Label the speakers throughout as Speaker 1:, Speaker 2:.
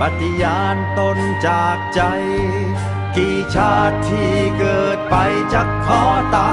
Speaker 1: ปฏิญาณตนจากใจ กี่ชาติที่เกิดไปจะขอตา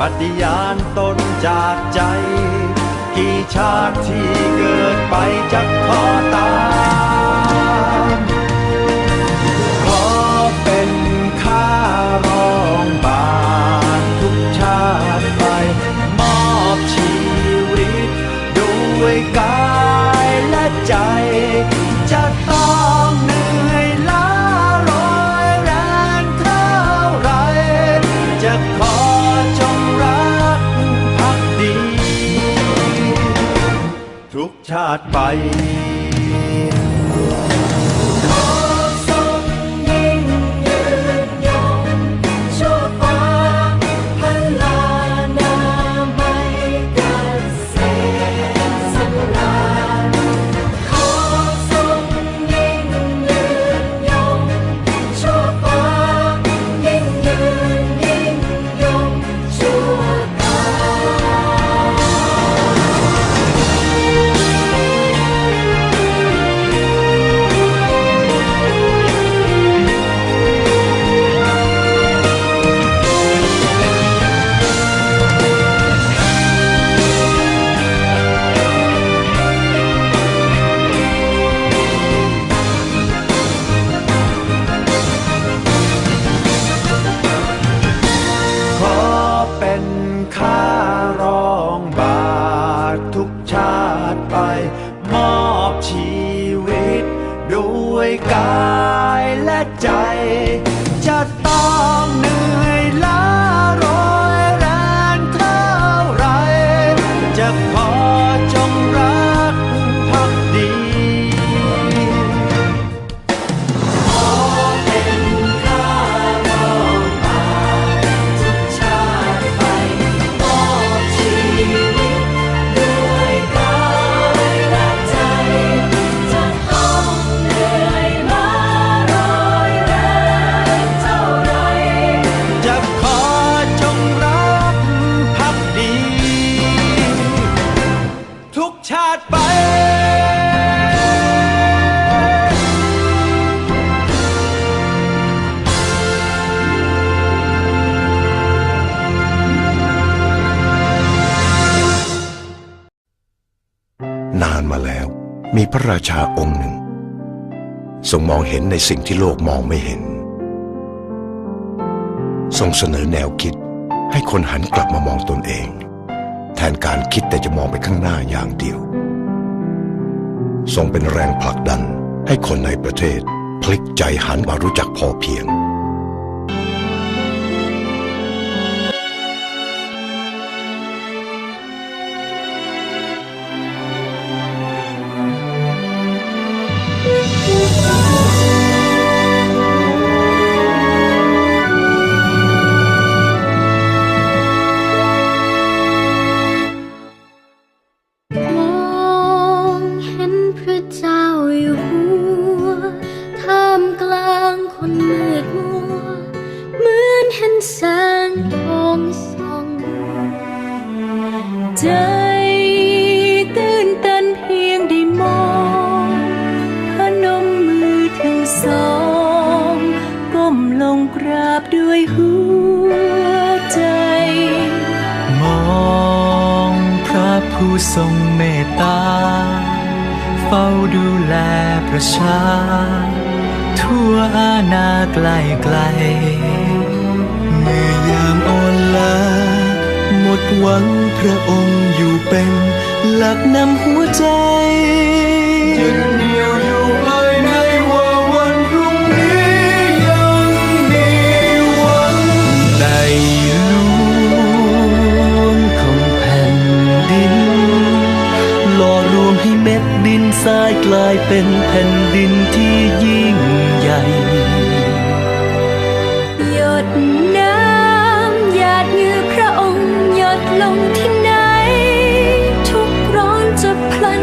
Speaker 1: ปฏิญาณตนจากใจ กี่ชาติที่เกิดไปจะขอตายาติไป
Speaker 2: มี
Speaker 1: พ
Speaker 2: ระ
Speaker 1: รา
Speaker 3: ชาองค์หนึ่งทรงมองเห็นในสิ่งที่โลกมองไม่เห็น ทรงเสนอแนวคิดให้คนหันกลับมามองตนเอง แทนการคิดแต่จะมองไปข้างหน้าอย่างเดียว ทรงเป็นแรงผลักดันให้คนในประเทศ พลิกใจหันมารู้จักพอเพียง
Speaker 2: หัวใจ มองพระผู้
Speaker 4: ทรงเมตตา เฝ้าดูแลประชา ทั่วอาณาไกลไกล เมื่อยามอ่อนล้าหมดหวังพระองค์อยู่เป็น หลักนำหัวใจ เป็นแผ่นดินที่ยิ่งใหญ่
Speaker 2: หยดน้ำหยาดเหงื่อพระองค์หยดลงที่ไหน ทุกร้อนจะพลัน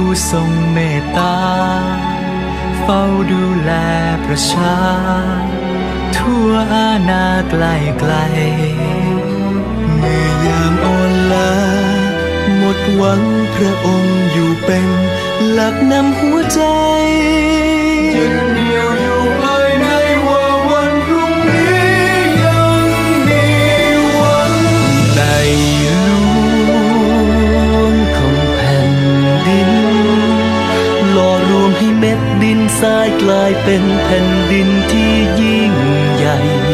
Speaker 4: ผู้ทรงเมตตา เฝ้าดูแลประชา ทั่วอาณาไกลไกล เมื่อยามอ่อนล้าหมดหวังพระองค์อยู่เป็น หลักนำหัวใจ
Speaker 1: เป็น
Speaker 4: แผ่นดินที่ยิ่งใหญ่